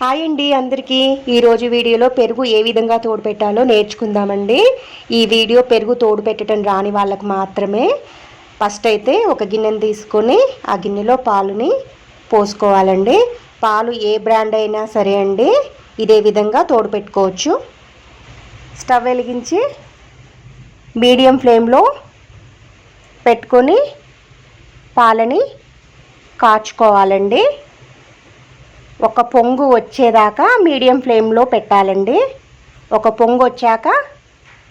Hi అండి అందరికీ. ఈరోజు వీడియోలో పెరుగు ఏ విధంగా తోడు పెట్టాలో నేర్చుకుందామండి. ఈ వీడియో పెరుగు తోడు పెట్టడం రాని వాళ్ళకు మాత్రమే. ఫస్ట్ అయితే ఒక గిన్నెను తీసుకొని ఆ గిన్నెలో పాలుని పోసుకోవాలండి. పాలు ఏ బ్రాండ్ అయినా సరే అండి ఇదే విధంగా తోడు పెట్టుకోవచ్చు స్టవ్ వెలిగించి మీడియం ఫ్లేమ్లో పెట్టుకొని పాలని కాచుకోవాలండి. ఒక పొంగు వచ్చేదాకా మీడియం ఫ్లేమ్లో పెట్టాలండి. ఒక పొంగు వచ్చాక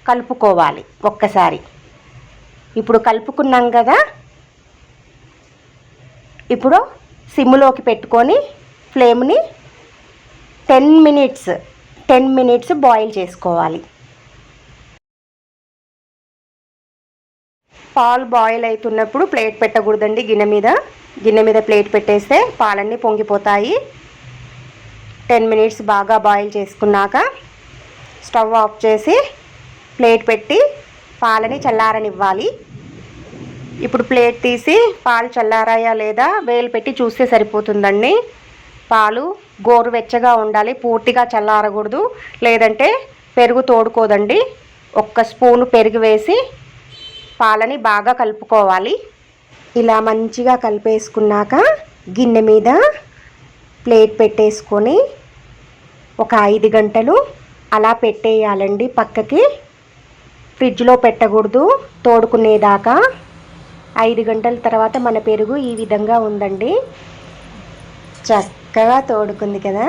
కలుపుకోవాలి ఒక్కసారి. ఇప్పుడు కలుపుకున్నాం కదా. ఇప్పుడు సిమ్లోకి పెట్టుకొని ఫ్లేమ్ని ten minutes ten minutes boil చేసుకోవాలి. పాలు బాయిల్ అవుతున్నప్పుడు ప్లేట్ పెట్టకూడదండి గిన్నె మీద. గిన్నె మీద ప్లేట్ పెట్టేస్తే పాలన్నీ పొంగిపోతాయి. టెన్ మినిట్స్ బాగా బాయిల్ చేసుకున్నాక స్టవ్ ఆఫ్ చేసి ప్లేట్ పెట్టి పాలని చల్లారనివ్వాలి. ఇప్పుడు ప్లేట్ తీసి పాలు చల్లారాయా లేదా వేలు పెట్టి చూస్తే సరిపోతుందండి. పాలు గోరువెచ్చగా ఉండాలి పూర్తిగా చల్లారకూడదు లేదంటే పెరుగు తోడుకోదండి. ఒక్క స్పూను పెరుగు వేసి పాలని బాగా కలుపుకోవాలి. ఇలా మంచిగా కలిపేసుకున్నాక గిన్నె మీద ప్లేట్ పెట్టేసుకొని ఒక ఐదు గంటలు అలా పెట్టేయాలండి పక్కకి. ఫ్రిడ్జ్లో పెట్టకూడదు తోడుకునేదాకా. ఐదు గంటల తర్వాత మన పెరుగు ఈ విధంగా ఉందండి. చక్కగా తోడుకుంది కదా.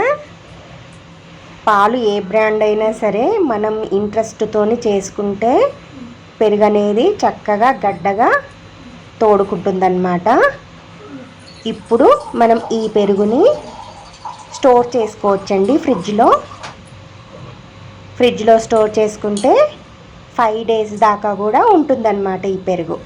పాలు ఏ బ్రాండ్ అయినా సరే మనం ఇంట్రెస్ట్తోని చేసుకుంటే పెరుగు అనేది చక్కగా గడ్డగా తోడుకుంటుందన్నమాట. ఇప్పుడు మనం ఈ పెరుగుని స్టోర్ చేసుకోవచ్చండి ఫ్రిడ్జ్లో. ఫ్రిడ్జ్లో స్టోర్ చేసుకుంటే ఫైవ్ డేస్ దాకా కూడా ఉంటుందన్నమాట ఈ పెరుగు.